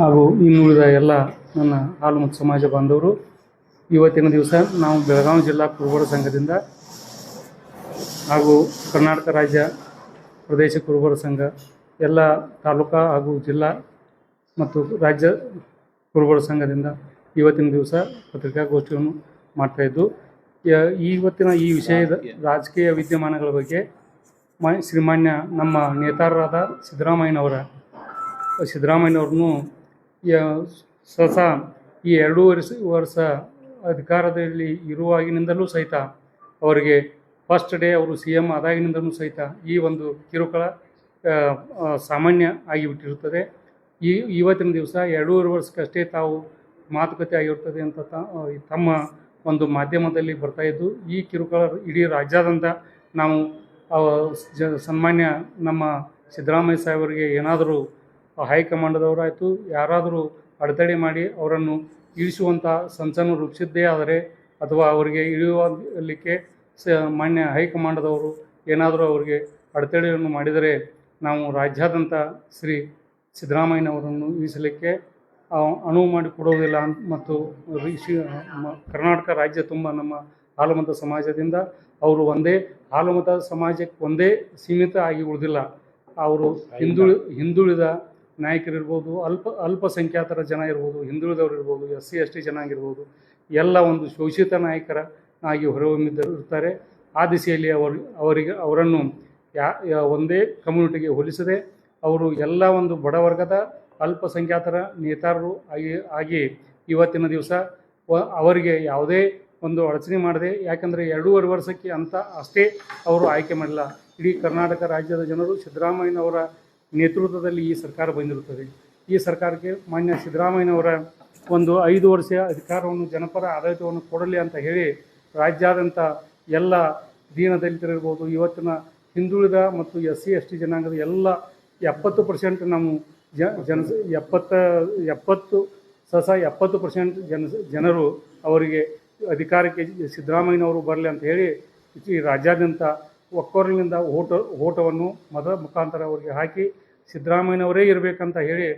ಹಾಗೂ ಇನ್ನುಳಿದ ಎಲ್ಲ ನನ್ನ ಹಾಲು ಮತ್ತು ಸಮಾಜ ಬಾಂಧವರು, ಇವತ್ತಿನ ದಿವಸ ನಾವು ಬೆಳಗಾವಿ ಜಿಲ್ಲಾ ಕುರುಬರ ಸಂಘದಿಂದ ಹಾಗೂ ಕರ್ನಾಟಕ ರಾಜ್ಯ ಪ್ರದೇಶ ಕುರುಬರ ಸಂಘ, ಎಲ್ಲ ತಾಲೂಕಾ ಹಾಗೂ ಜಿಲ್ಲಾ ಮತ್ತು ರಾಜ್ಯ ಕುರುಬರ ಸಂಘದಿಂದ ಇವತ್ತಿನ ದಿವಸ ಪತ್ರಿಕಾಗೋಷ್ಠಿಯನ್ನು ಮಾಡ್ತಾಯಿದ್ದು ಇವತ್ತಿನ ಈ ವಿಷಯದ ರಾಜಕೀಯ ವಿದ್ಯಮಾನಗಳ ಬಗ್ಗೆ ಮಾ, ಶ್ರೀಮಾನ್ಯ ನಮ್ಮ ನೇತಾರರಾದ ಸಿದ್ದರಾಮಯ್ಯನವರ, ಸಿದ್ದರಾಮಯ್ಯನವ್ರನ್ನು ಸಸ ಈ ಎರಡೂವರೆ ವರ್ಷ ಅಧಿಕಾರದಲ್ಲಿ ಇರುವಾಗಿನಿಂದಲೂ ಸಹಿತ ಅವರಿಗೆ ಫಸ್ಟ್ ಡೇ ಅವರು ಸಿ ಎಂ ಆದಾಗಿನಿಂದಲೂ ಸಹಿತ ಈ ಒಂದು ಕಿರುಕುಳ ಸಾಮಾನ್ಯ ಆಗಿಬಿಟ್ಟಿರುತ್ತದೆ. ಈ, ಇವತ್ತಿನ ದಿವಸ ಎರಡೂವರೆ ವರ್ಷಕ್ಕಷ್ಟೇ ತಾವು ಮಾತುಕತೆ ಆಗಿರುತ್ತದೆ ಅಂತ ತಮ್ಮ ಒಂದು ಮಾಧ್ಯಮದಲ್ಲಿ ಬರ್ತಾ ಇದ್ದು, ಈ ಕಿರುಕುಳ ಇಡೀ ರಾಜ್ಯಾದ್ಯಂತ ನಾವು ಸನ್ಮಾನ್ಯ ನಮ್ಮ ಸಿದ್ದರಾಮಯ್ಯ ಸಾಹೇಬರಿಗೆ ಏನಾದರೂ ಹೈಕಮಾಂಡದವರಾಯಿತು. ಯಾರಾದರೂ ಅಡೆತಡೆ ಮಾಡಿ ಅವರನ್ನು ಇಳಿಸುವಂಥ ಸಂಚನ್ನು ರೂಪಿಸಿದ್ದೇ ಆದರೆ ಅಥವಾ ಅವರಿಗೆ ಇಳಿಯುವಲ್ಲಿಕ್ಕೆ ಸ ಮಾನ್ಯ ಹೈಕಮಾಂಡದವರು ಏನಾದರೂ ಅವರಿಗೆ ಅಡೆತಡೆಯನ್ನು ಮಾಡಿದರೆ ನಾವು ರಾಜ್ಯಾದ್ಯಂತ ಶ್ರೀ ಸಿದ್ದರಾಮಯ್ಯನವರನ್ನು ಇಳಿಸಲಿಕ್ಕೆ ಅನುವು ಮಾಡಿಕೊಡುವುದಿಲ್ಲ ಮತ್ತು ಕರ್ನಾಟಕ ರಾಜ್ಯ ತುಂಬ ನಮ್ಮ ಹಾಲುಮತ ಸಮಾಜದಿಂದ ಅವರು ಒಂದೇ ಹಾಲುಮತ ಸಮಾಜಕ್ಕೆ ಒಂದೇ ಸೀಮಿತ ಆಗಿ ಉಳಿದಿಲ್ಲ. ಅವರು ಹಿಂದುಳಿ ಹಿಂದುಳಿದ ನಾಯಕರಿರ್ಬೋದು, ಅಲ್ಪ, ಅಲ್ಪಸಂಖ್ಯಾತರ ಜನ ಇರ್ಬೋದು, ಹಿಂದುಳಿದವರು ಇರ್ಬೋದು ಎಸ್ ಸಿ ಎಸ್ ಟಿ ಜನ ಆಗಿರ್ಬೋದು, ಎಲ್ಲ ಒಂದು ಶೋಷಿತ ನಾಯಕರ ಆಗಿ ಹೊರಹೊಮ್ಮಿದ್ದರು ಆ ದಿಸೆಯಲ್ಲಿ ಅವರು, ಅವರಿಗೆ, ಅವರನ್ನು ಯಾ ಒಂದೇ ಕಮ್ಯುನಿಟಿಗೆ ಹೋಲಿಸದೆ ಅವರು ಎಲ್ಲ ಒಂದು ಬಡವರ್ಗದ ಅಲ್ಪಸಂಖ್ಯಾತರ ನೇತಾರರು ಆಗಿ ಆಗಿ ಇವತ್ತಿನ ದಿವಸ ಅವರಿಗೆ ಯಾವುದೇ ಒಂದು ಅಡಚಣೆ ಮಾಡದೆ, ಯಾಕಂದರೆ ಎರಡೂವರೆ ವರ್ಷಕ್ಕೆ ಅಂತ ಅಷ್ಟೇ ಅವರು ಆಯ್ಕೆ ಮಾಡಿಲ್ಲ ಇಡೀ ಕರ್ನಾಟಕ ರಾಜ್ಯದ ಜನರು ಸಿದ್ದರಾಮಯ್ಯನವರ ನೇತೃತ್ವದಲ್ಲಿ ಈ ಸರ್ಕಾರ ಬಂದಿರುತ್ತದೆ. ಈ ಸರ್ಕಾರಕ್ಕೆ ಮಾನ್ಯ ಸಿದ್ದರಾಮಯ್ಯನವರ ಒಂದು ಐದು ವರ್ಷ ಅಧಿಕಾರವನ್ನು, ಜನಪರ ಆಡಳಿತವನ್ನು ಕೊಡಲಿ ಅಂತ ಹೇಳಿ ರಾಜ್ಯಾದ್ಯಂತ ಎಲ್ಲ ದೀನದಲಿತರಿರ್ಬೋದು ಇವತ್ತಿನ ಹಿಂದುಳಿದ ಮತ್ತು ಎಸ್ ಸಿ ಎಸ್ ಟಿ ಜನಾಂಗದ ಎಲ್ಲ ಎಪ್ಪತ್ತು ಪರ್ಸೆಂಟ್ ನಾವು ಜ, ಜನ, ಎಪ್ಪತ್ತ, ಎಪ್ಪತ್ತು, ಸಸ ಎಪ್ಪತ್ತು ಪರ್ಸೆಂಟ್ ಜನ, ಜನರು ಅವರಿಗೆ ಅಧಿಕಾರಕ್ಕೆ ಸಿದ್ದರಾಮಯ್ಯನವರು ಬರಲಿ ಅಂತ ಹೇಳಿ ಈ ರಾಜ್ಯಾದ್ಯಂತ ಒಕ್ಕೊರಲಿನಿಂದ ಓಟ, ಓಟವನ್ನು ಮತ ಮುಖಾಂತರ ಅವರಿಗೆ ಹಾಕಿ ಸಿದ್ದರಾಮಯ್ಯನವರೇ ಇರಬೇಕಂತ ಹೇಳಿ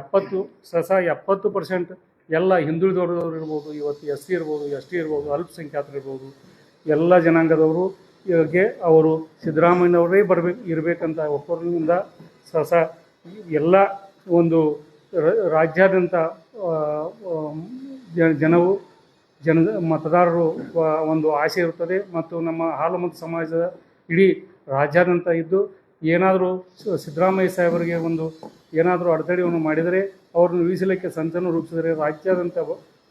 ಎಪ್ಪತ್ತು, ಸಸ ಎಪ್ಪತ್ತು ಪರ್ಸೆಂಟ್ ಎಲ್ಲ ಹಿಂದುಳಿದವರು ಇರ್ಬೋದು, ಇವತ್ತು ಎಸ್ ಸಿ ಇರ್ಬೋದು, ಎಸ್ ಟಿ ಇರ್ಬೋದು ಅಲ್ಪಸಂಖ್ಯಾತರು ಇರ್ಬೋದು, ಎಲ್ಲ ಜನಾಂಗದವರು ಗೆ ಅವರು ಸಿದ್ದರಾಮಯ್ಯನವರೇ ಬರಬೇಕು ಇರಬೇಕಂತ ಒಕ್ಕೊರಲಿನಿಂದ ಸಸ ಎಲ್ಲ ಒಂದು ರಾಜ್ಯಾದ್ಯಂತ ಜನವು, ಜನ ಮತದಾರರು ಒಂದು ಆಸೆ ಇರುತ್ತದೆ ಮತ್ತು ನಮ್ಮ ಹಾಲು ಮತ್ತು ಸಮಾಜದ ಇಡೀ ರಾಜ್ಯಾದ್ಯಂತ ಇದ್ದು ಏನಾದರೂ ಸಿದ್ದರಾಮಯ್ಯ ಸಾಹೇಬರಿಗೆ ಒಂದು ಏನಾದರೂ ಅಡೆತಡೆಯನ್ನು ಮಾಡಿದರೆ ಅವರನ್ನು ಇಳಿಸಲಿಕ್ಕೆ ಸಂಚನ್ನು ರೂಪಿಸಿದರೆ ರಾಜ್ಯಾದ್ಯಂತ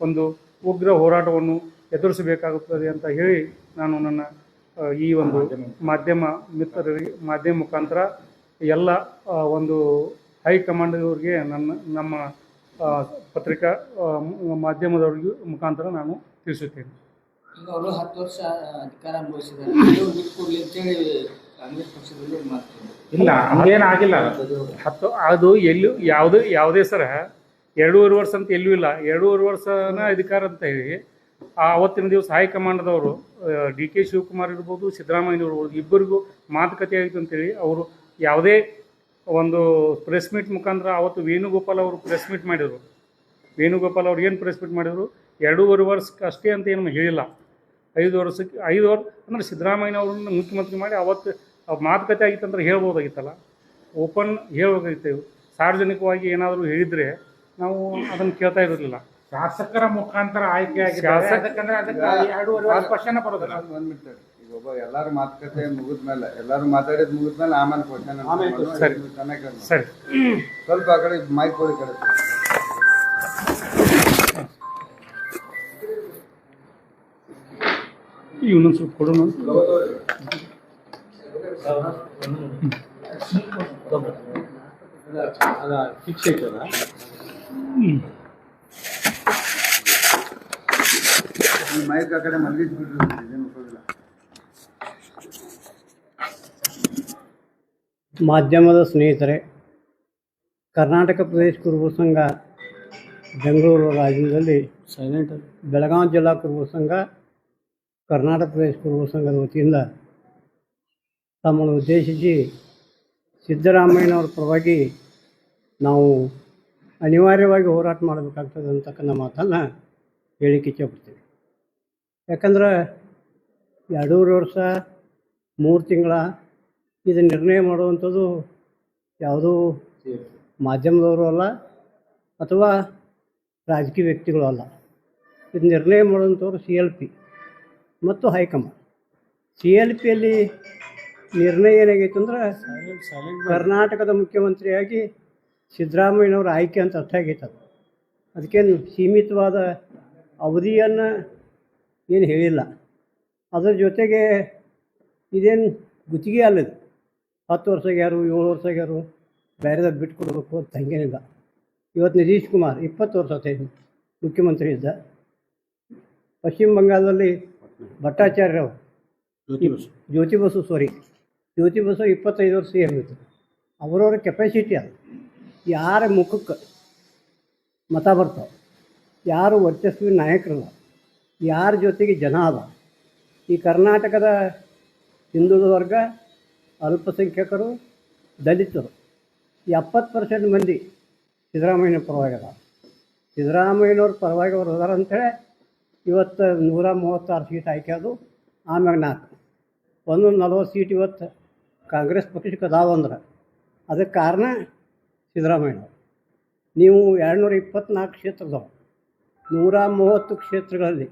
ಒಂದು ಉಗ್ರ ಹೋರಾಟವನ್ನು ಎದುರಿಸಬೇಕಾಗುತ್ತದೆ ಅಂತ ಹೇಳಿ ನಾನು ನನ್ನ ಈ ಒಂದು ಮಾಧ್ಯಮ. ಮಿತ್ರರಿಗೆ ಮಾಧ್ಯಮ ಮುಖಾಂತರ ಎಲ್ಲ ಒಂದು ಹೈಕಮಾಂಡ್ದವ್ರಿಗೆ ನನ್ನ ನಮ್ಮ ಪತ್ರಿಕಾ ಮಾಧ್ಯಮದವ್ರಿಗೂ ಮುಖಾಂತರ ನಾನು ತಿಳಿಸುತ್ತೇನೆ. ಈಗ ಅವರು ಹತ್ತು ವರ್ಷ ಅಧಿಕಾರ ಅನುಭವಿಸಿದ್ದಾರೆ. ಅಂತೇಳಿ ಕಾಂಗ್ರೆಸ್ ಪಕ್ಷದಲ್ಲಿ ಹತ್ತು, ಅದು ಎಲ್ಲೂ, ಯಾವುದೇ ಯಾವುದೇ ಸರ, ಎರಡೂವರೆ ವರ್ಷ ಅಂತ ಎಲ್ಲೂ ಇಲ್ಲ. ಎರಡೂವರೆ ವರ್ಷನ ಅಧಿಕಾರ ಅಂತ ಹೇಳಿ, ಆ ಅವತ್ತಿನ ದಿವಸ ಹೈಕಮಾಂಡ್ದವರು ಡಿ ಕೆ ಶಿವಕುಮಾರ್ ಇರ್ಬೋದು ಸಿದ್ದರಾಮಯ್ಯ ಇರ್ಬೋದು ಇಬ್ಬರಿಗೂ ಮಾತುಕತೆ ಆಯಿತು ಅಂತೇಳಿ ಅವರು ಯಾವುದೇ ಒಂದು ಪ್ರೆಸ್ ಮೀಟ್ ಮುಖಾಂತರ ಅವತ್ತು ವೇಣುಗೋಪಾಲ್ ಅವರು ಪ್ರೆಸ್ ಮೀಟ್ ಮಾಡಿದರು. ವೇಣುಗೋಪಾಲ್ ಅವ್ರು ಏನು ಪ್ರೆಸ್ ಮೀಟ್ ಮಾಡಿದರು? ಎರಡೂವರೆ ವರ್ಷಕ್ಕೆ ಅಷ್ಟೇ ಅಂತ ಏನು ಹೇಳಿಲ್ಲ. ಐದು ವರ್ಷಕ್ಕೆ ಐದು ವರ್ಷ ಅಂದರೆ ಸಿದ್ದರಾಮಯ್ಯನವ್ರನ್ನ ಮುಖ್ಯಮಂತ್ರಿ ಮಾಡಿ ಅವತ್ತು ಮಾತುಕತೆ ಆಗಿತ್ತಂದ್ರೆ ಹೇಳ್ಬೋದಾಗಿತ್ತಲ್ಲ. ಓಪನ್ ಹೇಳ್ಬೇಕಾಗಿತ್ತು ಸಾರ್ವಜನಿಕವಾಗಿ ಏನಾದರೂ ಹೇಳಿದರೆ ನಾವು ಅದನ್ನು ಕೇಳ್ತಾ ಇರಲಿಲ್ಲ. ಶಾಸಕರ ಮುಖಾಂತರ ಆಯ್ಕೆ ಅಂದ್ರೆ ಈಗ ಒಬ್ಬ ಎಲ್ಲಾರು ಮಾತುಕತೆ ಮುಗಿದ್ಮೇಲೆ ಎಲ್ಲಾರು ಮಾತಾಡಿದ್ ಮುಗಿದ್ಮೇಲೆ ಆಮೇಲೆ ಕ್ವಶನ್ ಸರಿ. ಸರಿ. ಸ್ವಲ್ಪ ಆ ಕಡೆ ಮೈಕ್ ಕೊಡಿ ಕಡೆ ಇವನೊಂದು ಸ್ವಲ್ಪ ಕೊಡೋಣ ಈ ಮೈಕ್ ಆ ಕಡೆ ಮಲಗಿಸ್ ಬಿಡ್ರಿ ಇದೇನು ಉಪಯೋಗಿಲ್ಲ ಮಾಧ್ಯಮದ ಸ್ನೇಹಿತರೆ ಕರ್ನಾಟಕ ಪ್ರದೇಶ ಕುರುಬ ಸಂಘ ಬೆಂಗಳೂರು ರಾಜ್ಯದಲ್ಲಿ ಬೆಳಗಾವಿ ಜಿಲ್ಲಾ ಕುರುಬ ಸಂಘ ಕರ್ನಾಟಕ ಪ್ರದೇಶ ಕುರುಬ ಸಂಘದ ವತಿಯಿಂದ ತಮ್ಮನ್ನು ಉದ್ದೇಶಿಸಿ ಸಿದ್ದರಾಮಯ್ಯನವರ ಪರವಾಗಿ ನಾವು ಅನಿವಾರ್ಯವಾಗಿ ಹೋರಾಟ ಮಾಡಬೇಕಾಗ್ತದೆ ಅಂತಕ್ಕಂಥ ಮಾತನ್ನು ಹೇಳಿಕ್ಕೆ ಇಚ್ಛೆಪಡ್ತೀವಿ ಯಾಕಂದ್ರೆ ಎರಡೂವರೆ ವರ್ಷ, ಮೂರು ತಿಂಗಳ ಇದು ನಿರ್ಣಯ ಮಾಡುವಂಥದ್ದು ಯಾವುದೂ ಮಾಧ್ಯಮದವರು ಅಲ್ಲ ಅಥವಾ ರಾಜಕೀಯ ವ್ಯಕ್ತಿಗಳು ಅಲ್ಲ. ಇದು ನಿರ್ಣಯ ಮಾಡುವಂಥವ್ರು ಸಿ ಎಲ್ ಪಿ. ಮತ್ತು ಹೈಕಮಾಂಡ್. ಸಿ ಎಲ್ ಪಿಯಲ್ಲಿ ನಿರ್ಣಯ ಏನಾಗೈತೆ ಅಂದ್ರೆ ಕರ್ನಾಟಕದ ಮುಖ್ಯಮಂತ್ರಿಯಾಗಿ ಸಿದ್ದರಾಮಯ್ಯನವರ ಆಯ್ಕೆ ಅಂತ ಅರ್ಥ ಆಗೈತೆ ಅದು. ಅದಕ್ಕೇನು ಸೀಮಿತವಾದ ಅವಧಿಯನ್ನು ಏನು ಹೇಳಿಲ್ಲ. ಅದರ ಜೊತೆಗೆ ಇದೇನು ಗುತ್ತಿಗೆ ಅಲ್ಲದು ಹತ್ತು ಹತ್ತು ವರ್ಷಗ್ಯಾರು ಏಳು ವರ್ಷಗ್ಯಾರು ಬೇರೆದಾಗ ಬಿಟ್ಟು ಕೊಡಬೇಕು ಅಂತ ಹಂಗೇನಿಲ್ಲ. ಇವತ್ತು ನಿತೀಶ್ ಕುಮಾರ್ ಇಪ್ಪತ್ತು ವರ್ಷ ಮುಖ್ಯಮಂತ್ರಿ ಇದ್ದ. ಪಶ್ಚಿಮ ಬಂಗಾಳದಲ್ಲಿ ಭಟ್ಟಾಚಾರ್ಯ ಅವರು ಜ್ಯೋತಿ ಬಸು ಸಾರಿ ಜ್ಯೋತಿ ಬಸು ಇಪ್ಪತ್ತೈದು ವರ್ಷ ಇತ್ತು ಅವರವ್ರ ಕೆಪಾಸಿಟಿ ಅದು. ಯಾರ ಮುಖಕ್ಕೆ ಮತ ಬರ್ತಾವೆ? ಯಾರು ವರ್ಚಸ್ವಿ ನಾಯಕರಲ್ಲ? ಯಾರ ಜೊತೆಗೆ ಜನ ಅದ ಈ ಕರ್ನಾಟಕದ ಹಿಂದುಳಿದ ವರ್ಗ ಅಲ್ಪಸಂಖ್ಯಾತರು ದಲಿತರು. ಎಪ್ಪತ್ತು ಪರ್ಸೆಂಟ್ ಮಂದಿ ಸಿದ್ದರಾಮಯ್ಯನ ಪರವಾಗಿ ಅದ ಸಿದ್ದರಾಮಯ್ಯನವ್ರ ಪರವಾಗಿ ಅವ್ರು ಅದಾರ ಅಂಥೇಳಿ ಇವತ್ತು ನೂರ ಮೂವತ್ತಾರು ಸೀಟ್ ಆಯ್ಕೆ ಅದು. ಆಮ್ಯಾಗ ನಾಲ್ಕು. ಒಂದೊಂದು ನಲ್ವತ್ತು ಸೀಟ್ ಇವತ್ತು ಕಾಂಗ್ರೆಸ್ ಪಕ್ಷಕ್ಕೆ ಅದಾವ ಅಂದ್ರೆ ಅದಕ್ಕೆ ಕಾರಣ ಸಿದ್ದರಾಮಯ್ಯ. ನೀವು ಎರಡುನೂರ ಇಪ್ಪತ್ತ್ನಾಲ್ಕು ಕ್ಷೇತ್ರದವು ನೂರ ಮೂವತ್ತು ಕ್ಷೇತ್ರಗಳಲ್ಲಿ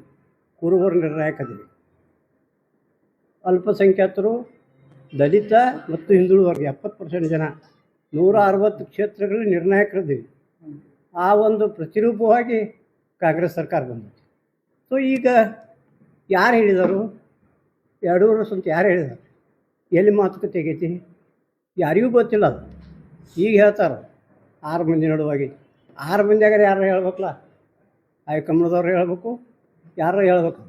ಕುರುಬರು ನಿರ್ಣಾಯಕದಿರಿ ಅಲ್ಪಸಂಖ್ಯಾತರು, ದಲಿತ ಮತ್ತು ಹಿಂದುಳಿದ ವರ್ಗ, ಎಪ್ಪತ್ತು ಪರ್ಸೆಂಟ್ ಜನ ನೂರ ಅರವತ್ತು ಕ್ಷೇತ್ರಗಳಲ್ಲಿ ನಿರ್ಣಾಯಕರಿದ್ದೀವಿ ಆ ಒಂದು ಪ್ರತಿರೂಪವಾಗಿ ಕಾಂಗ್ರೆಸ್ ಸರ್ಕಾರ ಬಂದಿದೆ ಸೊ ಈಗ ಯಾರು ಹೇಳಿದರು? ಎರಡೂವರೆ ಸ್ವಂತ ಯಾರು ಹೇಳಿದರು? ಎಲ್ಲಿ ಮಾತುಕತೆ ಆಗೈತಿ? ಯಾರಿಗೂ ಗೊತ್ತಿಲ್ಲ ಅದು. ಈಗ ಹೇಳ್ತಾರೆ. ಆರು ಮಂದಿ ನಡುವಾಗಿ. ಆರು ಮಂದಿಯಾಗ ಯಾರು ಹೇಳ್ಬೇಕಲ್ಲ? ಹೈಕಮಾಂಡ್ದವ್ರು ಹೇಳ್ಬೇಕು. ಯಾರು ಹೇಳ್ಬೇಕು?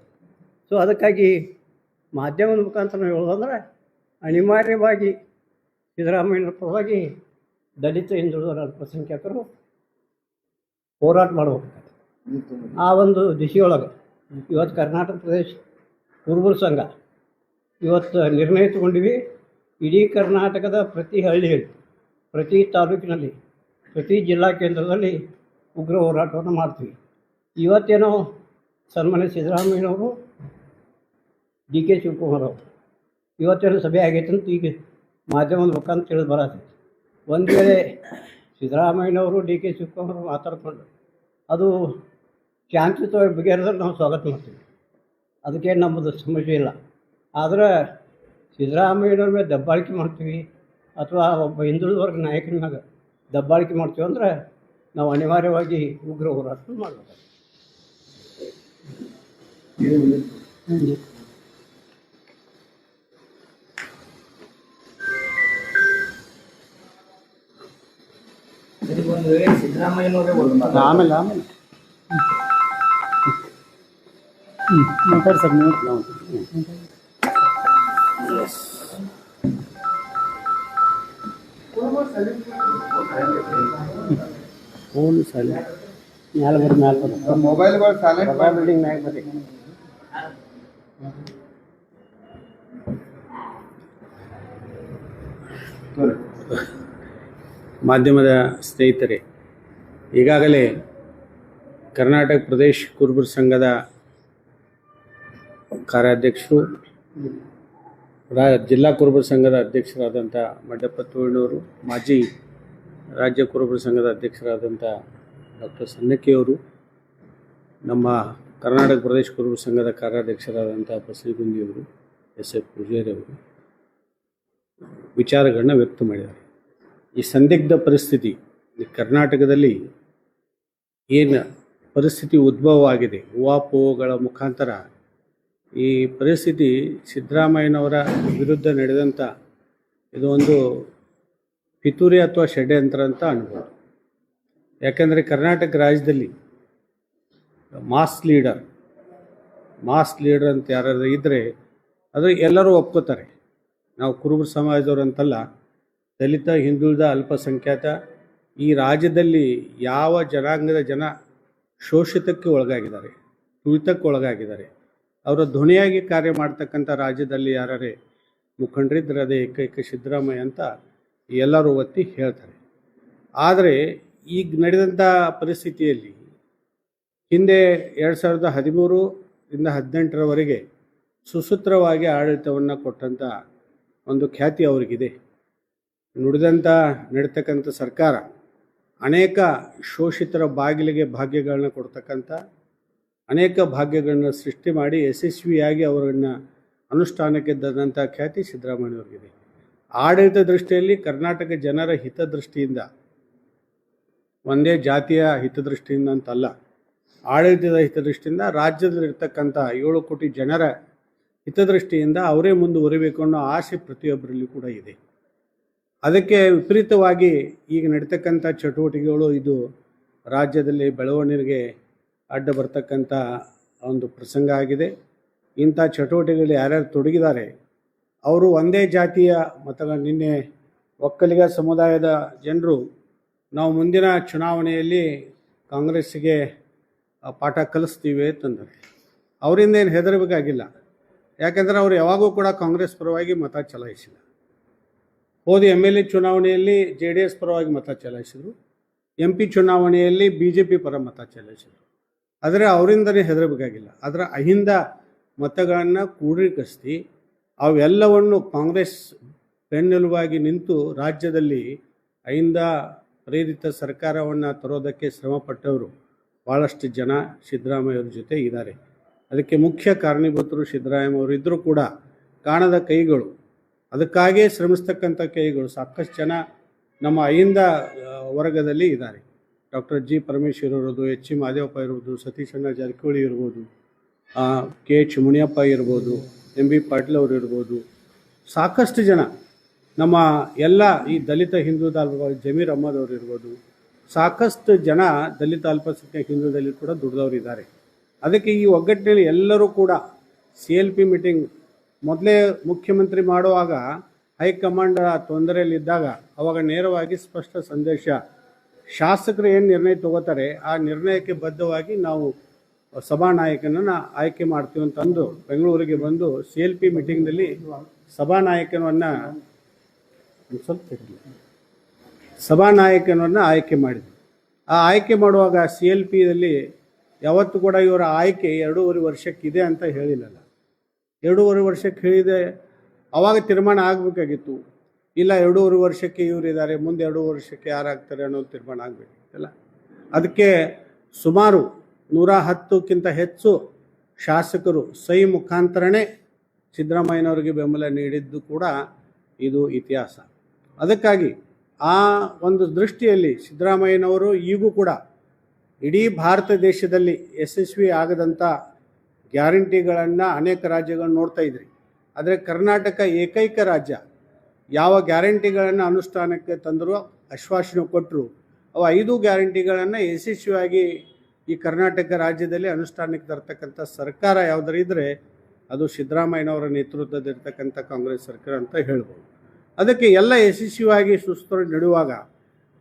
ಸೊ ಅದಕ್ಕಾಗಿ ಮಾಧ್ಯಮದ ಮುಖಾಂತರ ನಾವು ಹೇಳೋದಂದ್ರೆ ಅನಿವಾರ್ಯವಾಗಿ ಸಿದ್ದರಾಮಯ್ಯನ ಪರವಾಗಿ ದಲಿತ ಹಿಂದುಳಿದ ಅಲ್ಪಸಂಖ್ಯಾತರು ಹೋರಾಟ ಮಾಡಬೇಕು ಆ ಒಂದು ದಿಶೆಯೊಳಗೆ. ಇವತ್ತು ಕರ್ನಾಟಕ ಪ್ರದೇಶ ಕುರುಬರ ಸಂಘ. ಇವತ್ತು ನಿರ್ಣಯ ತಗೊಂಡಿವಿ ಇಡೀ ಕರ್ನಾಟಕದ ಪ್ರತಿ ಹಳ್ಳಿಯಲ್ಲಿ, ಪ್ರತಿ ತಾಲೂಕಿನಲ್ಲಿ, ಪ್ರತಿ ಜಿಲ್ಲಾ ಕೇಂದ್ರದಲ್ಲಿ ಉಗ್ರ ಹೋರಾಟವನ್ನು ಮಾಡ್ತೀವಿ. ಇವತ್ತೇನೋ ಸನ್ಮಾನ್ಯ ಸಿದ್ದರಾಮಯ್ಯನವರು ಡಿ ಕೆ ಶಿವಕುಮಾರ್ ಅವರು. ಇವತ್ತೇನೋ ಸಭೆ ಆಗೈತೆ ಅಂತ ಈಗ ಮಾಧ್ಯಮದ ಮುಖಾಂತರ ತಿಳಿದು ಬರತ್ತೈತಿ ಒಂದು ವೇಳೆ ಸಿದ್ದರಾಮಯ್ಯನವರು ಡಿ ಕೆ ಶಿವಕುಮಾರ್ ಮಾತಾಡ್ಕೊಂಡು, ಅದು ಶಾಂತಿಯುತವಾಗಿ ಬಗೆಹರಿದ್ರೆ ನಾವು ಸ್ವಾಗತ ಮಾಡ್ತೀವಿ. ಅದಕ್ಕೆ ನಮ್ಮದು ಸಮಸ್ಯೆ ಇಲ್ಲ. ಆದರೆ ಸಿದ್ದರಾಮಯ್ಯನವ್ರ ಮೇಲೆ ದಬ್ಬಾಳಿಕೆ ಮಾಡ್ತೀವಿ ಅಥವಾ ಒಬ್ಬ ಹಿಂದುಳಿದ ವರ್ಗ ನಾಯಕನ ಮ್ಯಾಗ ದಬ್ಬಾಳಿಕೆ ಮಾಡ್ತೀವಿ ಅಂದರೆ ನಾವು ಅನಿವಾರ್ಯವಾಗಿ ಉಗ್ರ ಹೋರಾಟ ಮಾಡಬೇಕು. ಆಮೇಲೆ ಆಮೇಲೆ. ಮಾತಾಡಿ ಸರ್ ನೀವು ಫೋನ್ ಸೈಲೆಂಟ್ ಮ್ಯಾಲೆ ಬರ್ರಿ ಬರ್ರಿ ಮೊಬೈಲ್ಗಳು ಸೈಲೆಂಟ್ ಬಿಲ್ಡಿಂಗ್ ಮ್ಯಾಗ ಬರ್ರಿ ಮಾಧ್ಯಮದ ಸ್ನೇಹಿತರೆ, ಈಗಾಗಲೇ ಕರ್ನಾಟಕ ಪ್ರದೇಶ ಕುರುಬರ ಸಂಘದ ಕಾರ್ಯಾಧ್ಯಕ್ಷರು, ರಾ, ಜಿಲ್ಲಾ ಕುರುಬರ ಸಂಘದ ಅಧ್ಯಕ್ಷರಾದಂಥ ಮಡ್ಡಪ್ಪ ತೋಳಿನವರು, ಮಾಜಿ ರಾಜ್ಯ ಕುರುಬರ ಸಂಘದ ಅಧ್ಯಕ್ಷರಾದಂಥ ಡಾಕ್ಟರ್ ಸನ್ನಕ್ಕಿಯವರು ನಮ್ಮ ಕರ್ನಾಟಕ ಪ್ರದೇಶ ಕುರುಬರ ಸಂಘದ ಕಾರ್ಯಾಧ್ಯಕ್ಷರಾದಂಥ ಗುಂಡಿಯವರು ಎಸ್ ಎಫ್ ಪೂಜಾರಿ ಅವರು ವಿಚಾರಗಳನ್ನ ವ್ಯಕ್ತ ಮಾಡಿದ್ದಾರೆ. ಈ ಸಂದಿಗ್ಧ ಪರಿಸ್ಥಿತಿ ಈ ಕರ್ನಾಟಕದಲ್ಲಿ ಏನು ಪರಿಸ್ಥಿತಿ ಉದ್ಭವವಾಗಿದೆ ಹೂವಾಪೋಗಳ ಮುಖಾಂತರ ಈ ಪರಿಸ್ಥಿತಿ ಸಿದ್ದರಾಮಯ್ಯನವರ ವಿರುದ್ಧ ನಡೆದಂಥ ಇದು ಒಂದು ಪಿತೂರಿ ಅಥವಾ ಷಡ್ಯಂತ್ರ ಅಂತ ಅನ್ಬೋದು. ಯಾಕೆಂದರೆ ಕರ್ನಾಟಕ ರಾಜ್ಯದಲ್ಲಿ ಮಾಸ್ ಲೀಡರ್ ಮಾಸ್ ಲೀಡರ್ ಅಂತ ಯಾರಾದರೂ ಇದ್ದರೆ ಅದು ಎಲ್ಲರೂ ಒಪ್ಕೋತಾರೆ. ನಾವು ಕುರುಬರ ಸಮಾಜದವ್ರು ಅಂತಲ್ಲ, ದಲಿತ, ಹಿಂದುಳಿದ, ಅಲ್ಪಸಂಖ್ಯಾತ, ಈ ರಾಜ್ಯದಲ್ಲಿ ಯಾವ ಜನಾಂಗದ ಜನ ಶೋಷಿತಕ್ಕೆ ಒಳಗಾಗಿದ್ದಾರೆ ತುಳಿತಕ್ಕೆ ಒಳಗಾಗಿದ್ದಾರೆ ಅವರ ಧ್ವನಿಯಾಗಿ ಕಾರ್ಯ ಮಾಡ್ತಕ್ಕಂಥ ರಾಜ್ಯದಲ್ಲಿ ಯಾರೇ ಮುಖಂಡರಿದ್ದರೆ ಅದೇ ಏಕೈಕ ಸಿದ್ದರಾಮಯ್ಯ ಅಂತ ಎಲ್ಲರೂ ಒತ್ತಿ ಹೇಳ್ತಾರೆ. ಆದರೆ ಈಗ ನಡೆದಂಥ ಪರಿಸ್ಥಿತಿಯಲ್ಲಿ ಹಿಂದೆ ಎರಡು ಸಾವಿರದ ಹದಿಮೂರು ಇಂದ ಹದಿನೆಂಟರವರೆಗೆ ಸುಸೂತ್ರವಾಗಿ ಆಡಳಿತವನ್ನು ಕೊಟ್ಟಂಥ ಒಂದು ಖ್ಯಾತಿ ಅವರಿಗಿದೆ. ನುಡಿದಂಥ ನಡೀತಕ್ಕಂಥ ಸರ್ಕಾರ ಅನೇಕ ಶೋಷಿತರ ಬಾಗಿಲಿಗೆ ಭಾಗ್ಯಗಳನ್ನ ಕೊಡ್ತಕ್ಕಂಥ ಅನೇಕ ಭಾಗ್ಯಗಳನ್ನು ಸೃಷ್ಟಿ ಮಾಡಿ ಯಶಸ್ವಿಯಾಗಿ ಅವರನ್ನು ಅನುಷ್ಠಾನಕ್ಕೆ ತಂದಂಥ ಖ್ಯಾತಿ ಸಿದ್ದರಾಮಯ್ಯವ್ರಿಗಿದೆ. ಆಡಳಿತ ದೃಷ್ಟಿಯಲ್ಲಿ ಕರ್ನಾಟಕ ಜನರ ಹಿತದೃಷ್ಟಿಯಿಂದ, ಒಂದೇ ಜಾತಿಯ ಹಿತದೃಷ್ಟಿಯಿಂದ ಅಂತಲ್ಲ, ಆಡಳಿತದ ಹಿತದೃಷ್ಟಿಯಿಂದ ರಾಜ್ಯದಲ್ಲಿರ್ತಕ್ಕಂಥ ಏಳು ಕೋಟಿ ಜನರ ಹಿತದೃಷ್ಟಿಯಿಂದ ಅವರೇ ಮುಂದುವರಿಬೇಕು ಅನ್ನೋ ಆಸೆ ಪ್ರತಿಯೊಬ್ಬರಲ್ಲಿ ಕೂಡ ಇದೆ. ಅದಕ್ಕೆ ವಿಪರೀತವಾಗಿ ಈಗ ನಡೀತಕ್ಕಂಥ ಚಟುವಟಿಕೆಗಳು ಇದು ರಾಜ್ಯದಲ್ಲಿ ಬೆಳವಣಿಗೆಗೆ ಅಡ್ಡ ಬರ್ತಕ್ಕಂಥ ಒಂದು ಪ್ರಸಂಗ ಆಗಿದೆ. ಇಂಥ ಚಟುವಟಿಕೆಗಳು ಯಾರ್ಯಾರು ತೊಡಗಿದ್ದಾರೆ, ಅವರು ಒಂದೇ ಜಾತಿಯ ಮತಗಳ ನಿನ್ನೆ ಒಕ್ಕಲಿಗ ಸಮುದಾಯದ ಜನರು ನಾವು ಮುಂದಿನ ಚುನಾವಣೆಯಲ್ಲಿ ಕಾಂಗ್ರೆಸ್ಸಿಗೆ ಪಾಠ ಕಲಿಸ್ತೀವಿ ಅಂತಂದರೆ, ಅವರಿಂದ ಏನು ಹೆದರಬೇಕಾಗಿಲ್ಲ. ಯಾಕೆಂದರೆ ಅವರು ಯಾವಾಗೂ ಕೂಡ ಕಾಂಗ್ರೆಸ್ ಪರವಾಗಿ ಮತ ಚಲಾಯಿಸಿಲ್ಲ. ಹೋದ ಎಂ ಎಲ್ ಎ ಚುನಾವಣೆಯಲ್ಲಿ ಜೆ ಡಿ ಎಸ್ ಪರವಾಗಿ ಮತ ಚಲಾಯಿಸಿದರು, ಎಂ ಪಿ ಚುನಾವಣೆಯಲ್ಲಿ ಬಿ ಜೆ ಪಿ ಪರ ಮತ ಚಲಾಯಿಸಿದರು. ಆದರೆ ಅವರಿಂದಲೇ ಹೆದರಬೇಕಾಗಿಲ್ಲ. ಅದರ ಅಹಿಂದ ಮತಗಳನ್ನು ಕ್ರೋಢೀಕರಿಸಿ ಅವೆಲ್ಲವನ್ನು ಕಾಂಗ್ರೆಸ್ ಬೆನ್ನೆಲುಬಾಗಿ ನಿಂತು ರಾಜ್ಯದಲ್ಲಿ ಅಹಿಂದ ಪ್ರೇರಿತ ಸರ್ಕಾರವನ್ನು ತರೋದಕ್ಕೆ ಶ್ರಮಪಟ್ಟವರು ಭಾಳಷ್ಟು ಜನ ಸಿದ್ದರಾಮಯ್ಯವ್ರ ಜೊತೆ ಇದ್ದಾರೆ. ಅದಕ್ಕೆ ಮುಖ್ಯ ಕಾರಣೀಭೂತರು ಸಿದ್ದರಾಮಯ್ಯ ಅವರು ಇದ್ದರೂ ಕೂಡ ಕಾಣದ ಕೈಗಳು, ಅದಕ್ಕಾಗೇ ಶ್ರಮಿಸ್ತಕ್ಕಂಥ ಕೈಗಳು ಸಾಕಷ್ಟು ಜನ ನಮ್ಮ ಅಹಿಂದ ವರ್ಗದಲ್ಲಿ ಇದ್ದಾರೆ. ಡಾಕ್ಟರ್ ಜಿ ಪರಮೇಶ್ವರ್ ಇರ್ಬೋದು, ಎಚ್ ಸಿ ಮಾದೇವಪ್ಪ ಇರ್ಬೋದು ಸತೀಶಣ್ಣ ಜಾರಕಿಹೊಳಿ ಇರ್ಬೋದು ಕೆ ಎಚ್ ಮುನಿಯಪ್ಪ ಇರ್ಬೋದು, ಎಂ ಬಿ ಪಾಟೀಲ್ ಅವರು ಇರ್ಬೋದು, ಸಾಕಷ್ಟು ಜನ ನಮ್ಮ ಎಲ್ಲ ಈ ದಲಿತ ಹಿಂದೂ ಧರ್ಮ ಜಮೀರ್ ಅಹಮದ್ ಅವರು ಇರ್ಬೋದು, ಸಾಕಷ್ಟು ಜನ ದಲಿತ ಅಲ್ಪಸಂಖ್ಯಾತ ಹಿಂದೂದಲ್ಲಿ ಕೂಡ ದುಡ್ದವರು ಇದ್ದಾರೆ. ಅದಕ್ಕೆ ಈ ಒಗ್ಗಟ್ಟಿನಲ್ಲಿ ಎಲ್ಲರೂ ಕೂಡ ಸಿ ಎಲ್ ಪಿ ಮೀಟಿಂಗ್ ಮೊದಲೇ ಮುಖ್ಯಮಂತ್ರಿ ಮಾಡುವಾಗ ಹೈಕಮಾಂಡ್ ತೊಂದರೆಯಲ್ಲಿದ್ದಾಗ ಅವಾಗ ನೇರವಾಗಿ ಸ್ಪಷ್ಟ ಸಂದೇಶ ಶಾಸಕರು ಏನು ನಿರ್ಣಯ ತಗೋತಾರೆ, ಆ ನಿರ್ಣಯಕ್ಕೆ ಬದ್ಧವಾಗಿ ನಾವು ಸಭಾನಾಯಕನನ್ನು ಆಯ್ಕೆ ಮಾಡ್ತೀವಿ ಅಂತಂದು ಬೆಂಗಳೂರಿಗೆ ಬಂದು ಸಿ ಎಲ್ ಪಿ ಮೀಟಿಂಗ್ನಲ್ಲಿ ಸಭಾನಾಯಕನನ್ನು ಸ್ವಲ್ಪ. ಸಭಾನಾಯಕನನ್ನು ಆಯ್ಕೆ ಮಾಡಿದ್ವಿ ಆ ಆಯ್ಕೆ ಮಾಡುವಾಗ ಸಿ ಎಲ್ ಪಿಯಲ್ಲಿ ಯಾವತ್ತೂ ಕೂಡ ಇವರ ಆಯ್ಕೆ ಎರಡೂವರೆ ವರ್ಷಕ್ಕಿದೆ ಅಂತ ಹೇಳಿಲ್ಲಲ್ಲ. ಎರಡೂವರೆ ವರ್ಷಕ್ಕೆ ಹೇಳಿದೆ, ಅವಾಗ ತೀರ್ಮಾನ ಆಗಬೇಕಾಗಿತ್ತು. ಇಲ್ಲ ಎರಡೂವರೆ ವರ್ಷಕ್ಕೆ ಇವರು ಇದ್ದಾರೆ ಮುಂದೆ ಎರಡೂವರೆ ವರ್ಷಕ್ಕೆ ಯಾರಾಗ್ತಾರೆ ಅನ್ನೋದು ತೀರ್ಮಾನ ಆಗಬೇಕಿತ್ತಲ್ಲ ಅದಕ್ಕೆ ಸುಮಾರು ನೂರ ಹತ್ತಕ್ಕಿಂತ ಹೆಚ್ಚು ಶಾಸಕರು ಸಹಿ ಮುಖಾಂತರನೇ ಸಿದ್ದರಾಮಯ್ಯನವರಿಗೆ ಬೆಂಬಲ ನೀಡಿದ್ದು ಕೂಡ ಇದು ಇತಿಹಾಸ. ಅದಕ್ಕಾಗಿ ಆ ಒಂದು ದೃಷ್ಟಿಯಲ್ಲಿ ಸಿದ್ದರಾಮಯ್ಯನವರು ಈಗೂ ಕೂಡ ಇಡೀ ಭಾರತ ದೇಶದಲ್ಲಿ ಯಶಸ್ವಿ ಆಗದಂಥ ಗ್ಯಾರಂಟಿಗಳನ್ನು ಅನೇಕ ರಾಜ್ಯಗಳು ನೋಡ್ತಾ ಇದ್ರಿ. ಆದರೆ ಕರ್ನಾಟಕ ಏಕೈಕ ರಾಜ್ಯ ಯಾವ ಗ್ಯಾರಂಟಿಗಳನ್ನು ಅನುಷ್ಠಾನಕ್ಕೆ ತಂದರೂ ಆಶ್ವಾಸನೆ ಕೊಟ್ಟರು. ಅವು ಐದು ಗ್ಯಾರಂಟಿಗಳನ್ನು ಯಶಸ್ವಿಯಾಗಿ ಈ ಕರ್ನಾಟಕ ರಾಜ್ಯದಲ್ಲಿ ಅನುಷ್ಠಾನಕ್ಕೆ ತರ್ತಕ್ಕಂಥ ಸರ್ಕಾರ ಯಾವುದಾರು ಇದ್ದರೆ ಅದು ಸಿದ್ದರಾಮಯ್ಯನವರ ನೇತೃತ್ವದಲ್ಲಿರ್ತಕ್ಕಂಥ ಕಾಂಗ್ರೆಸ್ ಸರ್ಕಾರ ಅಂತ ಹೇಳ್ಬೋದು. ಅದಕ್ಕೆ ಎಲ್ಲ ಯಶಸ್ವಿಯಾಗಿ ಸುಸ್ತರು ನಡೆಯುವಾಗ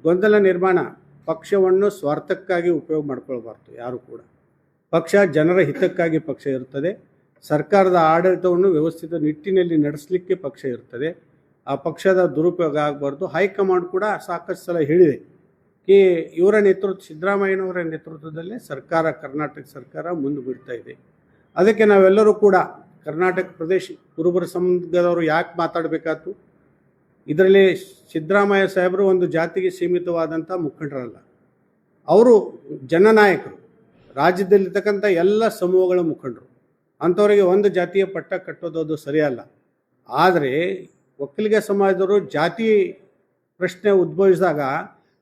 ಗೊಂದಲ ನಿರ್ಮಾಣ ಪಕ್ಷವನ್ನು ಸ್ವಾರ್ಥಕ್ಕಾಗಿ ಉಪಯೋಗ ಮಾಡ್ಕೊಳ್ಬಾರ್ದು ಯಾರು ಕೂಡ. ಪಕ್ಷ ಜನರ ಹಿತಕ್ಕಾಗಿ ಪಕ್ಷ ಇರ್ತದೆ. ಸರ್ಕಾರದ ಆಡಳಿತವನ್ನು ವ್ಯವಸ್ಥಿತ ನಿಟ್ಟಿನಲ್ಲಿ ನಡೆಸಲಿಕ್ಕೆ ಪಕ್ಷ ಇರ್ತದೆ. ಆ ಪಕ್ಷದ ದುರುಪಯೋಗ ಆಗಬಾರ್ದು. ಹೈಕಮಾಂಡ್ ಕೂಡ ಸಾಕಷ್ಟು ಸಲ ಹೇಳಿದೆ ಈ ಇವರ ನೇತೃತ್ವ, ಸಿದ್ದರಾಮಯ್ಯನವರ ನೇತೃತ್ವದಲ್ಲೇ ಸರ್ಕಾರ, ಕರ್ನಾಟಕ ಸರ್ಕಾರ ಮುಂದೆ ಬಿಡ್ತಾ ಇದೆ. ಅದಕ್ಕೆ ನಾವೆಲ್ಲರೂ ಕೂಡ ಕರ್ನಾಟಕ ಪ್ರದೇಶ, ಕುರುಬರ ಸಂಘದವರು ಯಾಕೆ ಮಾತಾಡಬೇಕಾಯ್ತು ಇದರಲ್ಲಿ ಸಿದ್ದರಾಮಯ್ಯ ಸಾಹೇಬರು ಒಂದು ಜಾತಿಗೆ ಸೀಮಿತವಾದಂಥ ಮುಖಂಡರಲ್ಲ. ಅವರು ಜನನಾಯಕರು. ರಾಜ್ಯದಲ್ಲಿರ್ತಕ್ಕಂಥ ಎಲ್ಲ ಸಮೂಹಗಳ ಮುಖಂಡರು. ಅಂಥವರಿಗೆ ಒಂದು ಜಾತಿಯ ಪಟ್ಟ ಕಟ್ಟೋದು ಅದು ಸರಿಯಲ್ಲ. ಆದರೆ ಒಕ್ಕಲಿಗ ಸಮಾಜದವರು ಜಾತಿ ಪ್ರಶ್ನೆ ಉದ್ಭವಿಸಿದಾಗ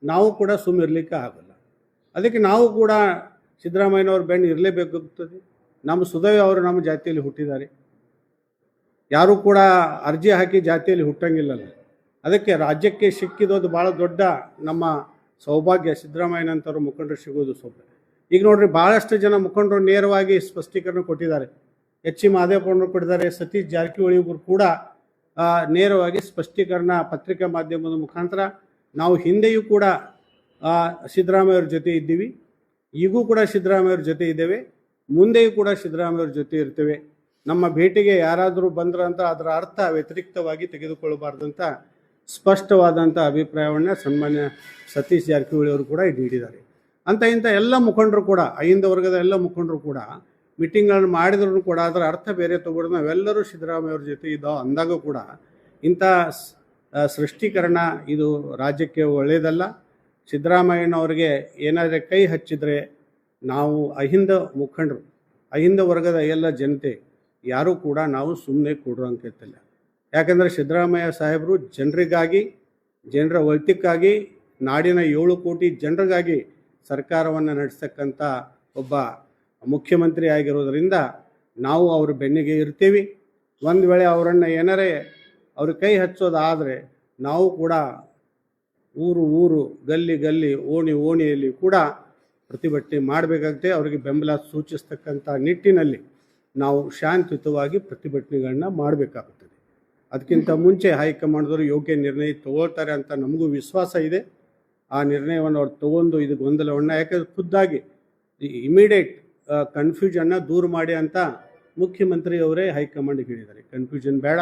ನಾವು ಕೂಡ ಸುಮ್ಮಿರಲಿಕ್ಕೆ ಆಗಲ್ಲ. ಅದಕ್ಕೆ ನಾವು ಕೂಡ ಸಿದ್ದರಾಮಯ್ಯನವ್ರ ಬೆನ್ನು ಇರಲೇಬೇಕಾಗುತ್ತದೆ ನಮ್ಮ ಸುದೈವ ಅವರು ನಮ್ಮ ಜಾತಿಯಲ್ಲಿ ಹುಟ್ಟಿದ್ದಾರೆ. ಯಾರೂ ಕೂಡ ಅರ್ಜಿ ಹಾಕಿ ಜಾತಿಯಲ್ಲಿ ಹುಟ್ಟಂಗಿಲ್ಲಲ್ಲ. ಅದಕ್ಕೆ ರಾಜ್ಯಕ್ಕೆ ಸಿಕ್ಕಿದೋದು ಭಾಳ ದೊಡ್ಡ ನಮ್ಮ ಸೌಭಾಗ್ಯ ಸಿದ್ದರಾಮಯ್ಯನಂಥವ್ರ ಮುಖಂಡರು ಸಿಗೋದು ಸ್ವಲ್ಪ ಈಗ ನೋಡ್ರಿ ಭಾಳಷ್ಟು ಜನ ಮುಖಂಡರು ನೇರವಾಗಿ ಸ್ಪಷ್ಟೀಕರಣ ಕೊಟ್ಟಿದ್ದಾರೆ. ಎಚ್ ಸಿ ಮಾದೇವಪ್ಪನವರು ಕೊಟ್ಟಿದ್ದಾರೆ, ಸತೀಶ್ ಜಾರಕಿಹೊಳಿ ಇವರು ಕೂಡ ನೇರವಾಗಿ ಸ್ಪಷ್ಟೀಕರಣ ಪತ್ರಿಕಾ ಮಾಧ್ಯಮದ ಮುಖಾಂತರ ನಾವು ಹಿಂದೆಯೂ ಕೂಡ ಸಿದ್ದರಾಮಯ್ಯವ್ರ ಜೊತೆ ಇದ್ದೀವಿ. ಈಗೂ ಕೂಡ ಸಿದ್ದರಾಮಯ್ಯವ್ರ ಜೊತೆ ಇದ್ದೇವೆ. ಮುಂದೆಯೂ ಕೂಡ ಸಿದ್ದರಾಮಯ್ಯವ್ರ ಜೊತೆ ಇರ್ತೇವೆ. ನಮ್ಮ ಭೇಟಿಗೆ ಯಾರಾದರೂ ಬಂದ್ರೆ ಅಂತ ಅದರ ಅರ್ಥ ವ್ಯತಿರಿಕ್ತವಾಗಿ ತೆಗೆದುಕೊಳ್ಳಬಾರ್ದಂತ ಸ್ಪಷ್ಟವಾದಂಥ ಅಭಿಪ್ರಾಯವನ್ನು ಸನ್ಮಾನ್ಯ ಸತೀಶ್ ಜಾರಕಿಹೊಳಿ ಅವರು ಕೂಡ ನೀಡಿದ್ದಾರೆ. ಅಂತ ಇಂಥ ಎಲ್ಲ ಮುಖಂಡರು ಕೂಡ ಅಹಿಂದ ವರ್ಗದ ಎಲ್ಲ ಮುಖಂಡರು ಕೂಡ ಮೀಟಿಂಗ್ಗಳನ್ನು ಮಾಡಿದ್ರು ಕೂಡ ಅದರ ಅರ್ಥ ಬೇರೆ ತಗೊಂಡು ನಾವೆಲ್ಲರೂ ಸಿದ್ದರಾಮಯ್ಯವ್ರ ಜೊತೆ ಇದ್ದೋ ಅಂದಾಗ ಕೂಡ ಇಂಥ ಸೃಷ್ಟೀಕರಣ ಇದು ರಾಜ್ಯಕ್ಕೆ ಒಳ್ಳೆಯದಲ್ಲ. ಸಿದ್ದರಾಮಯ್ಯನವ್ರಿಗೆ ಏನಾದರೆ ಕೈ ಹಚ್ಚಿದರೆ ನಾವು ಅಹಿಂದ ಮುಖಂಡರು, ಅಹಿಂದ ವರ್ಗದ ಎಲ್ಲ ಜನತೆ, ಯಾರೂ ಕೂಡ ನಾವು ಸುಮ್ಮನೆ ಕೊಡುವಂತಿಲ್ಲ ಯಾಕಂದರೆ ಸಿದ್ದರಾಮಯ್ಯ ಸಾಹೇಬರು ಜನರಿಗಾಗಿ, ಜನರ ವೈತಿಕ್ಕಾಗಿ ನಾಡಿನ ಏಳು ಕೋಟಿ ಜನರಿಗಾಗಿ ಸರ್ಕಾರವನ್ನು ನಡೆಸ್ತಕ್ಕಂಥ ಒಬ್ಬ ಮುಖ್ಯಮಂತ್ರಿ ಆಗಿರೋದರಿಂದ ನಾವು ಅವ್ರ ಬೆನ್ನಿಗೆ ಇರ್ತೀವಿ. ಒಂದು ವೇಳೆ ಅವರನ್ನು ಏನಾರೇ ಅವ್ರ ಕೈ ಹಚ್ಚೋದಾದರೆ ನಾವು ಕೂಡ ಊರು ಊರು ಗಲ್ಲಿ ಗಲ್ಲಿ ಓಣಿ ಓಣಿಯಲ್ಲಿ ಕೂಡ ಪ್ರತಿಭಟನೆ ಮಾಡಬೇಕಾಗುತ್ತೆ. ಅವರಿಗೆ ಬೆಂಬಲ ಸೂಚಿಸ್ತಕ್ಕಂಥ ನಿಟ್ಟಿನಲ್ಲಿ ನಾವು ಶಾಂತಿಯುತವಾಗಿ ಪ್ರತಿಭಟನೆಗಳನ್ನ ಮಾಡಬೇಕಾಗುತ್ತದೆ. ಅದಕ್ಕಿಂತ ಮುಂಚೆ ಹೈಕಮಾಂಡ್ದವರು ಯೋಗ್ಯ ನಿರ್ಣಯ ತಗೊಳ್ತಾರೆ ಅಂತ ನಮಗೂ ವಿಶ್ವಾಸ ಇದೆ. ಆ ನಿರ್ಣಯವನ್ನು ಅವ್ರು ತಗೊಂಡು ಇದು ಗೊಂದಲವನ್ನು ಯಾಕಂದ್ರೆ ಖುದ್ದಾಗಿ ಇಮಿಡಿಯೇಟ್ ಕನ್ಫ್ಯೂಷನ್ನ ದೂರ ಮಾಡಿ ಅಂತ ಮುಖ್ಯಮಂತ್ರಿಯವರೇ ಹೈಕಮಾಂಡ್ಗೆ ಹೇಳಿದ್ದಾರೆ. ಕನ್ಫ್ಯೂಷನ್ ಬೇಡ,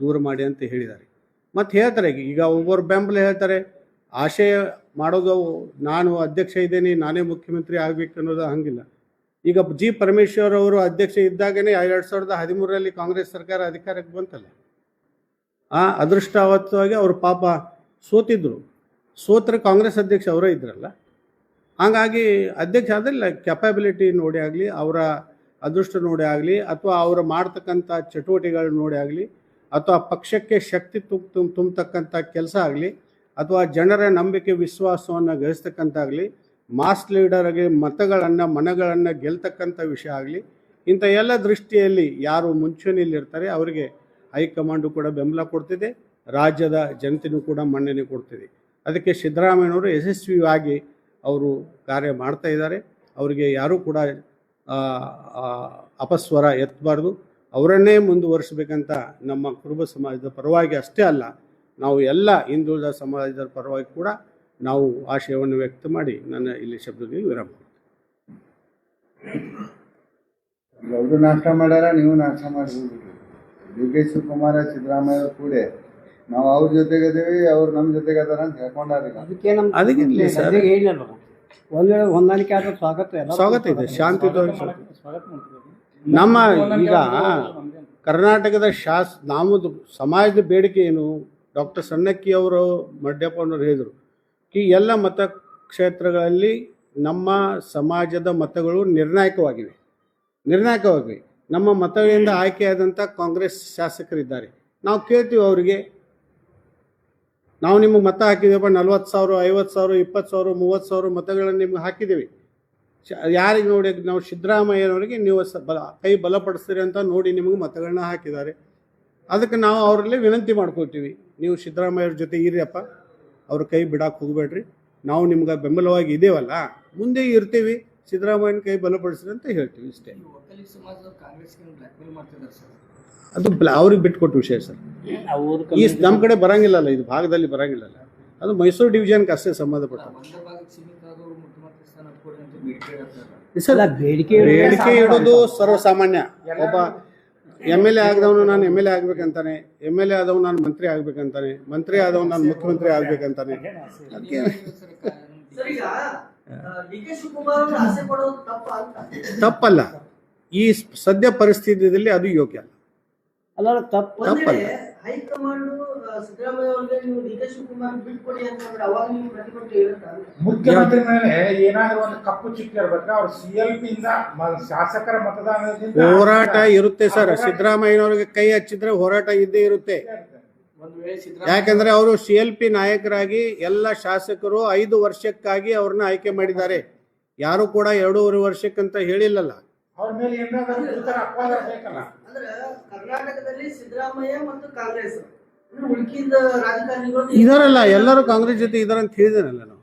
ದೂರ ಮಾಡಿ ಅಂತ ಹೇಳಿದ್ದಾರೆ. ಮತ್ತು ಹೇಳ್ತಾರೆ ಈಗ ಒಬ್ಬರು ಬೆಂಬಲ ಹೇಳ್ತಾರೆ ಆಶಯ ಮಾಡೋದು ನಾನು ಅಧ್ಯಕ್ಷ ಇದ್ದೇನೆ, ನಾನೇ ಮುಖ್ಯಮಂತ್ರಿ ಆಗಬೇಕು ಅನ್ನೋದು ಹಂಗಿಲ್ಲ. ಈಗ ಜಿ ಪರಮೇಶ್ವರ್ ಅವರು ಅಧ್ಯಕ್ಷ ಇದ್ದಾಗನೇ ಎರಡು ಸಾವಿರದ ಹದಿಮೂರರಲ್ಲಿ ಕಾಂಗ್ರೆಸ್ ಸರ್ಕಾರ ಅಧಿಕಾರಕ್ಕೆ ಬಂತಲ್ಲ. ಆ ಅದೃಷ್ಟವತ್ತವಾಗಿ ಅವರು ಪಾಪ ಸೋತಿದ್ರು. ಸೋತ್ರ ಕಾಂಗ್ರೆಸ್ ಅಧ್ಯಕ್ಷ ಅವರೇ ಇದ್ರಲ್ಲ. ಹಾಗಾಗಿ ಅಧ್ಯಕ್ಷ ಆದರೆ ಕೆಪಾಬಿಲಿಟಿ ನೋಡಿ ಆಗಲಿ, ಅವರ ಅದೃಷ್ಟ ನೋಡಿ ಆಗಲಿ, ಅಥವಾ ಅವರು ಮಾಡ್ತಕ್ಕಂಥ ಚಟುವಟಿಕೆಗಳು ನೋಡಿ ಆಗಲಿ, ಅಥವಾ ಪಕ್ಷಕ್ಕೆ ಶಕ್ತಿ ತುಂಬ ತುಂಬ ತುಂಬತಕ್ಕಂಥ ಕೆಲಸ ಆಗಲಿ, ಅಥವಾ ಜನರ ನಂಬಿಕೆ, ವಿಶ್ವಾಸವನ್ನು ಗಳಿಸ್ತಕ್ಕಂಥಾಗಲಿ ಮಾಸ್ ಲೀಡರ್ಗೆ ಮತಗಳನ್ನು, ಮನಗಳನ್ನು ಗೆಲ್ತಕ್ಕಂಥ ವಿಷಯ ಆಗಲಿ, ಇಂಥ ಎಲ್ಲ ದೃಷ್ಟಿಯಲ್ಲಿ ಯಾರು ಮುಂಚೂಣಿಯಲ್ಲಿರ್ತಾರೆ ಅವರಿಗೆ ಹೈಕಮಾಂಡು ಕೂಡ ಬೆಂಬಲ ಕೊಡ್ತಿದೆ, ರಾಜ್ಯದ ಜನತೆಯೂ ಕೂಡ ಮನ್ನಣೆ ಕೊಡ್ತಿದೆ. ಅದಕ್ಕೆ ಸಿದ್ದರಾಮಯ್ಯನವರು ಯಶಸ್ವಿಯಾಗಿ ಅವರು ಕಾರ್ಯ ಮಾಡ್ತಾ ಇದ್ದಾರೆ. ಅವರಿಗೆ ಯಾರೂ ಕೂಡ ಅಪಸ್ವರ ಎತ್ತಬಾರ್ದು ಅವರನ್ನೇ ಮುಂದುವರಿಸಬೇಕಂತ ನಮ್ಮ ಕುರುಬ ಸಮಾಜದ ಪರವಾಗಿ ಅಷ್ಟೇ ಅಲ್ಲ, ನಾವು ಎಲ್ಲ ಹಿಂದುಳಿದ ಸಮಾಜದ ಪರವಾಗಿ ಕೂಡ ನಾವು ಆಶಯವನ್ನು ವ್ಯಕ್ತ ಮಾಡಿ ನನ್ನ ಇಲ್ಲಿ ಶಬ್ದಗಳಿಗೆ ವಿರಾಮ ಕೊಡ್ತೀನಿ. ಎಲ್ಲರೂ ನಾಷ್ಟ ಮಾಡ್ಯಾರ, ನೀವು ನಾಷ್ಟ ಮಾಡಿ ಡಿ ಕೆ ಶಿವಕುಮಾರ, ಸಿದ್ದರಾಮಯ್ಯ ಅವ್ರು ಕೂಡಿ. ನಾವು ಅವ್ರ ಜೊತೆಗೆ ಇದ್ದೀವಿ ಅವ್ರು ನಮ್ಮ ಜೊತೆಗೆ ಅದಾರ ಅಂತ ಹೇಳ್ಕೊಂಡಾರ ಈಗ. ಅದಕ್ಕೆ ನಮ್ಮ ಅದಕ್ಕಿರ್ಲಿ ಸರ್. ಅದೇ ಹೇಳಿಲ್ಲ ಒಂದು ವೇಳೆ ಹೊಂದಾಣಿಕೆ ಆದ್ರೆ ಸ್ವಾಗತ ಎಲ್ಲ ಸ್ವಾಗತ ಇದೆ ಶಾಂತಿಯುತವಾಗಿ ಸ್ವಾಗತ. ಸ್ವಾಗತ ಮಾಡ್ತೀವಿ. ನಮ್ಮ ಈಗ ಕರ್ನಾಟಕದ ಶಾಸ್ ನಾವು ಸಮಾಜದ ಬೇಡಿಕೆ ಏನು? ಡಾಕ್ಟರ್ ಸಣ್ಣಕ್ಕಿ ಅವರು ಮಡ್ಯಪ್ಪನವರು ಹೇಳಿದರು ಈ ಎಲ್ಲ ಮತಕ್ಷೇತ್ರಗಳಲ್ಲಿ ನಮ್ಮ ಸಮಾಜದ ಮತಗಳು ನಿರ್ಣಾಯಕವಾಗಿವೆ. ನಿರ್ಣಾಯಕವಾಗಿವೆ. ನಮ್ಮ ಮತಗಳಿಂದ ಆಯ್ಕೆಯಾದಂಥ ಕಾಂಗ್ರೆಸ್ ಶಾಸಕರಿದ್ದಾರೆ. ನಾವು ಕೇಳ್ತೀವಿ ಅವರಿಗೆ ನಾವು ನಿಮಗೆ ಮತ ಹಾಕಿದ್ದೀವಪ್ಪ, ನಲ್ವತ್ತು ಸಾವಿರ, ಐವತ್ತು ಸಾವಿರ, ಇಪ್ಪತ್ತು ಸಾವಿರ, ಮೂವತ್ತು ಸಾವಿರ ಮತಗಳನ್ನು ನಿಮ್ಗೆ ಹಾಕಿದ್ದೀವಿ. ಯಾರಿಗೆ ನೋಡಿ, ನಾವು ಸಿದ್ದರಾಮಯ್ಯನವರಿಗೆ ನೀವು ಸ, ಬಲ, ಕೈ ಬಲಪಡಿಸ್ತೀರಿ ಅಂತ ನೋಡಿ ನಿಮಗೆ ಮತಗಳನ್ನ ಹಾಕಿದ್ದಾರೆ. ಅದಕ್ಕೆ ನಾವು ಅವರಲ್ಲಿ ವಿನಂತಿ ಮಾಡ್ಕೊಳ್ತೀವಿ. ನೀವು ಸಿದ್ದರಾಮಯ್ಯವ್ರ ಜೊತೆ ಇರಿಯಪ್ಪ, ಅವ್ರ ಕೈ ಬಿಡಕ್ಕೆ ಹೋಗಬೇಡ್ರಿ. ನಾವು ನಿಮ್ಗೆ ಬೆಂಬಲವಾಗಿ ಇದ್ದೇವಲ್ಲ ಮುಂದೆ ಇರ್ತೀವಿ. ಸಿದ್ದರಾಮಯ್ಯನ ಕೈ ಬಲಪಡಿಸ್ರಿ ಅಂತ ಹೇಳ್ತೀವಿ ಇಷ್ಟೇ. ಅದು ಬ್ಲ- ಅವ್ರಿಗೆ ಬಿಟ್ಕೊಟ್ಟು ವಿಷಯ ಸರ್. ಈ ನಮ್ಮ ಕಡೆ ಬರಂಗಿಲ್ಲಲ್ಲ ಇದು ಭಾಗದಲ್ಲಿ ಬರಂಗಿಲ್ಲಲ್ಲ. ಅದು ಮೈಸೂರು ಡಿವಿಷನ್ಗೆ ಅಷ್ಟೇ ಸಂಬಂಧಪಟ್ಟ ಬೇಡಿಕೆ ಇಡೋದು ಸರ್ವಸಾಮಾನ್ಯ. ಒಬ್ಬ ಎಂ ಎಲ್ ಎ ಆಗದವನು ನಾನು ಎಂ ಎಲ್ ಎ ಆಗ್ಬೇಕಂತಾನೆ ಎಂ ಎಲ್ ಎ ಆದವನು ನಾನು ಮಂತ್ರಿ ಆಗ್ಬೇಕಂತಾನೆ ಮಂತ್ರಿ ಆದವನು ನಾನು ಮುಖ್ಯಮಂತ್ರಿ ಆಗ್ಬೇಕಂತಾನೆ. ಅದಕ್ಕೆ ತಪ್ಪಲ್ಲ. ಈ ಸದ್ಯ ಪರಿಸ್ಥಿತಿಯಲ್ಲಿ ಅದು ಯೋಗ್ಯ ಅಲ್ಲ. ತಪ್ಪು. ತಪ್ಪಲ್ಲ. ಮುಖ್ಯಮಂತ್ರಿ ಮೇಲೆ ಏನಾದ್ರೂ ಒಂದು ಕಪ್ಪು ಚುಕ್ಕಿ ಇರ್ಬೇಕು? ಅವ್ರ ಸಿ ಎಲ್ ಪಿ ಇಂದ ಶಾಸಕರ ಮತದಾನದಿಂದ ಹೋರಾಟ ಇರುತ್ತೆ ಸರ್. ಸಿದ್ದರಾಮಯ್ಯನವ್ರಿಗೆ ಕೈ ಹಚ್ಚಿದ್ರೆ ಹೋರಾಟ ಇದ್ದೇ ಇರುತ್ತೆ. ಯಾಕಂದ್ರೆ ಅವರು ಸಿ ಎಲ್ ಪಿ ನಾಯಕರಾಗಿ ಎಲ್ಲ ಶಾಸಕರು ಐದು ವರ್ಷಕ್ಕಾಗಿ ಅವ್ರನ್ನ ಆಯ್ಕೆ ಮಾಡಿದ್ದಾರೆ. ಯಾರು ಕೂಡ ಎರಡೂವರೆ ವರ್ಷಕ್ಕಂತ ಹೇಳಿಲ್ಲಲ್ಲ. ಇದಾರಲ್ಲ ಎಲ್ಲರೂ ಕಾಂಗ್ರೆಸ್ ಜೊತೆ ಇದಾರಂತ ಅಂತ ಹೇಳಿದಾರಲ್ಲ ನಾವು.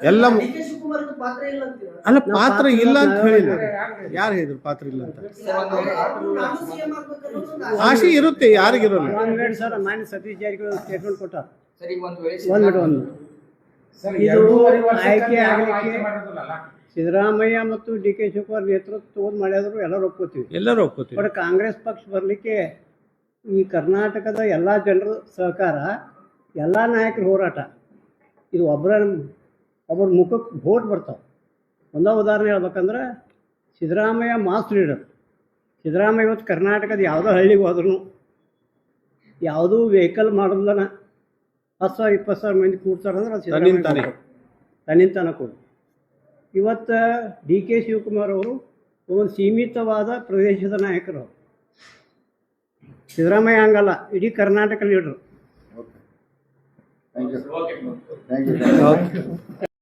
ಎಲ್ಲ ಡಿ ಕೆ ಶಿವಕುಮಾರ್ ಪಾತ್ರ ಇಲ್ಲ ಅಂತೀರ ಅಲ್ಲ ಪಾತ್ರ ಇಲ್ಲ ಅಂತ ಹೇಳಿಲ್ಲ. ಯಾರು ಹೇಳಿದ್ರು ಪಾತ್ರ ಇಲ್ಲ ಅಂತ? ಆಸೆ. ಇರುತ್ತೆ ಯಾರಿಗಿರಲ್ಲ. ಸತೀಶ್ ಜಾರಕಿಹೊಳಿ ಸ್ಟೇಟ್ಮೆಂಟ್ ಆಯ್ಕೆ ಆಗ್ಲಿಕ್ಕೆ- ಸಿದ್ದರಾಮಯ್ಯ ಮತ್ತು ಡಿ ಕೆ ಶಿವಕುಮಾರ್ ನೇತೃತ್ವ ಮಾಡಿದ್ರು ಮಾಡ್ಯಾದ್ರು ಎಲ್ಲರೂ ಒಪ್ಕೋತೀವಿ. ಎಲ್ಲರೂ ಒಪ್ಕೋತೀವಿ. ಬಟ್ ಕಾಂಗ್ರೆಸ್ ಪಕ್ಷ ಬರಲಿಕ್ಕೆ ಈ ಕರ್ನಾಟಕದ ಎಲ್ಲ ಜನರ ಸಹಕಾರ ಎಲ್ಲ ನಾಯಕರ ಹೋರಾಟ ಇದು ಒಬ್ಬರ ಒಬ್ಬರ ಮುಖಕ್ಕೆ ಭೋಟ್ ಬರ್ತಾವೆ. ಒಂದೇ ಉದಾಹರಣೆ ಹೇಳ್ಬೇಕಂದ್ರೆ ಸಿದ್ದರಾಮಯ್ಯ ಮಾಸ್ ಲೀಡರ್ ಸಿದ್ದರಾಮಯ್ಯ ಇವತ್ತು ಕರ್ನಾಟಕದ ಯಾವುದೋ ಹಳ್ಳಿಗೆ ಹೋದ್ರೂ. ಯಾವುದೂ ವೆಹಿಕಲ್ ಮಾಡೋದನ್ನ ಹತ್ತು ಸಾವಿರ ಇಪ್ಪತ್ತು ಸಾವಿರ ಮಂದಿ ಕೂಡ್ತಾರಂದ್ರೆ ಸಿದ್ದರಾಮಯ್ಯ ತನ್ನಿಂತಾನೆ. ತನ್ನಿಂತಾನೆ ಕೂಡ ಇವತ್ತು ಡಿ ಕೆ ಶಿವಕುಮಾರ್ ಅವರು ಒಂದು ಸೀಮಿತವಾದ ಪ್ರದೇಶದ ನಾಯಕರು. ಸಿದ್ದರಾಮಯ್ಯ ಹಂಗಲ್ಲ ಇಡೀ ಕರ್ನಾಟಕ ಲೀಡ್ರು ಥ್ಯಾಂಕ್ ಯು ಥ್ಯಾಂಕ್ ಯು